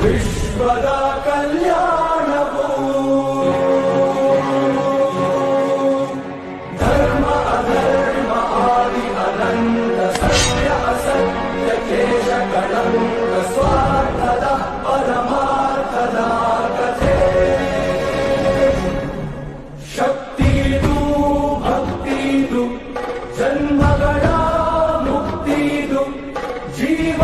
श्वदकल्याणभो धर्म अधर्म आदि अनन्त सत्याकलन्त स्वार्थ परमार्थदा कथे शक्ति तु भक्ति तु जन्मगणा मुक्ति तु जीव